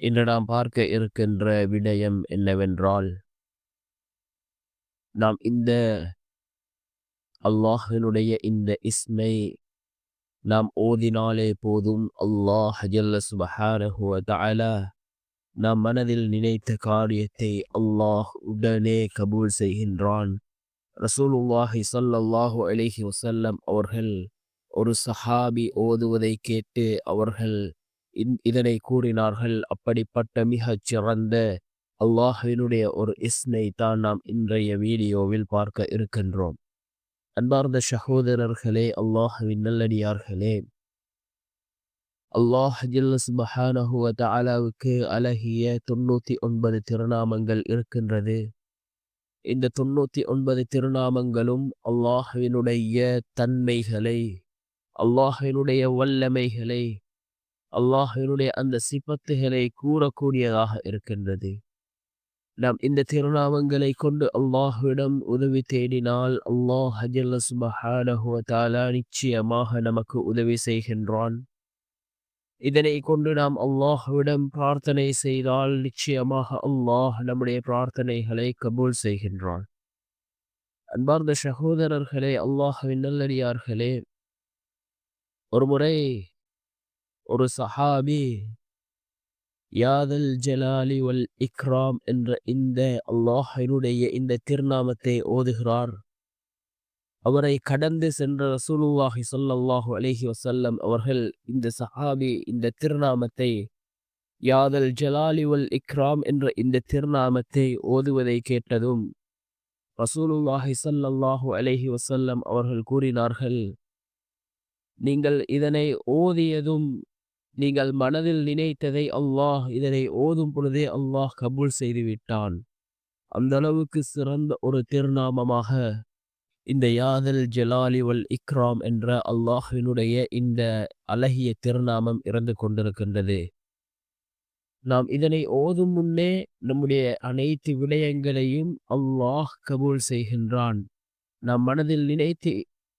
இன்று நாம் பார்க்க இருக்கின்ற விடயம் என்னவென்றால் நாம் இந்த அல்லாஹினுடைய இந்த இஸ்மை நாம் ஓதினாலே போதும். அல்லாஹ் ஜல்ல சுபஹானஹு நாம் மனதில் நினைத்த காரியத்தை அல்லாஹ் உடனே கபூல் செய்கின்றான். ரசூலுல்லாஹி ஸல்லல்லாஹு அலிஹி வசல்லம் அவர்கள் ஒரு சஹாபி ஓதுவதை கேட்டு அவர்கள் இதனை கூறினார்கள். அப்படிப்பட்ட மிகச் சிறந்த அல்லாஹினுடைய ஒரு இஸ்னை தான் நாம் இன்றைய வீடியோவில் பார்க்க இருக்கின்றோம். அன்பார்ந்த சகோதரர்களே அல்லாஹுவின் நல்லடியார்களே. அல்லாஹ் ஜில்லஸ்பஹானஹுவ தஆலாவுக்கு அழகிய தொண்ணூத்தி ஒன்பது திருநாமங்கள் இருக்கின்றது. இந்த தொண்ணூத்தி ஒன்பது திருநாமங்களும் அல்லாஹுவினுடைய தன்மைகளை அல்லாஹினுடைய வல்லமைகளை அல்லாஹினுடைய அந்த சிப்பத்துகளை கூறக்கூடியதாக இருக்கின்றது. நாம் இந்த திருநாமங்களை கொண்டு அல்லாஹுவிடம் உதவி தேடினால் அல்லாஹ் சுபஹானஹுவதாலா நிச்சயமாக நமக்கு உதவி செய்கின்றான். இதனை கொண்டு நாம் அல்லாஹுவிடம் பிரார்த்தனை செய்தால் நிச்சயமாக அல்லாஹ் நம்முடைய பிரார்த்தனைகளை கபூல் செய்கின்றான். அன்பார்ந்த சகோதரர்களே அல்லாஹுவின் நல்லடியார்களே ஒரு முறை ஒரு சஹாபி யாதல் ஜலாலி வல் இக்ராம் என்ற இந்த அல்லாஹினுடைய இந்த திருநாமத்தை ஓதுகிறார். அவரை கடந்து சென்ற ரசூலுல்லாஹி சொல்லல்லாஹு அலஹி வசல்லம் அவர்கள் இந்த சஹாபி இந்த திருநாமத்தை யாதல் ஜலாலி வல் இக்ராம் என்ற இந்த திருநாமத்தை ஓதுவதை கேட்டதும் ரசூலுல்லாஹி சல்லல்லாஹு அலஹி வசல்லம் அவர்கள் கூறினார்கள் நீங்கள் இதனை ஓதியதும் நீங்கள் மனதில் நினைத்ததை அல்லாஹ் இதனை ஓதும் பொழுதே அல்லாஹ் கபூல் செய்துவிட்டான் அந்த அளவுக்கு சிறந்த ஒரு திருநாமமாக இந்த யாதல் ஜலாலி வல் இக்ராம் என்ற அல்லாஹினுடைய இந்த அழகிய திருநாமம் இறந்து கொண்டிருக்கின்றது. நாம் இதனை ஓதும் முன்னே நம்முடைய அனைத்து விடயங்களையும் அல்லாஹ் கபூல் செய்கின்றான். நாம் மனதில் நினைத்து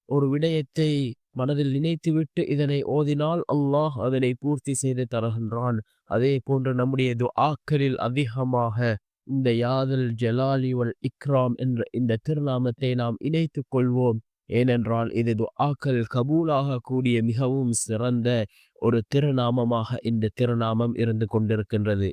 ஒரு விடயத்தை மனதில் நினைத்துவிட்டு இதனை ஓதினால் அல்லாஹ் அதனை பூர்த்தி செய்து தருகின்றான். அதே போன்று நம்முடைய துஆக்களில் அதிகமாக இந்த யாதல் ஜலாலிவல் இக்ராம் என்ற இந்த திருநாமத்தை நாம் இணைத்து கொள்வோம். ஏனென்றால் இது துஆக்கள் கபூலாக கூடிய மிகவும் சிறந்த ஒரு திருநாமமாக இந்த திருநாமம் இருந்து கொண்டிருக்கின்றது.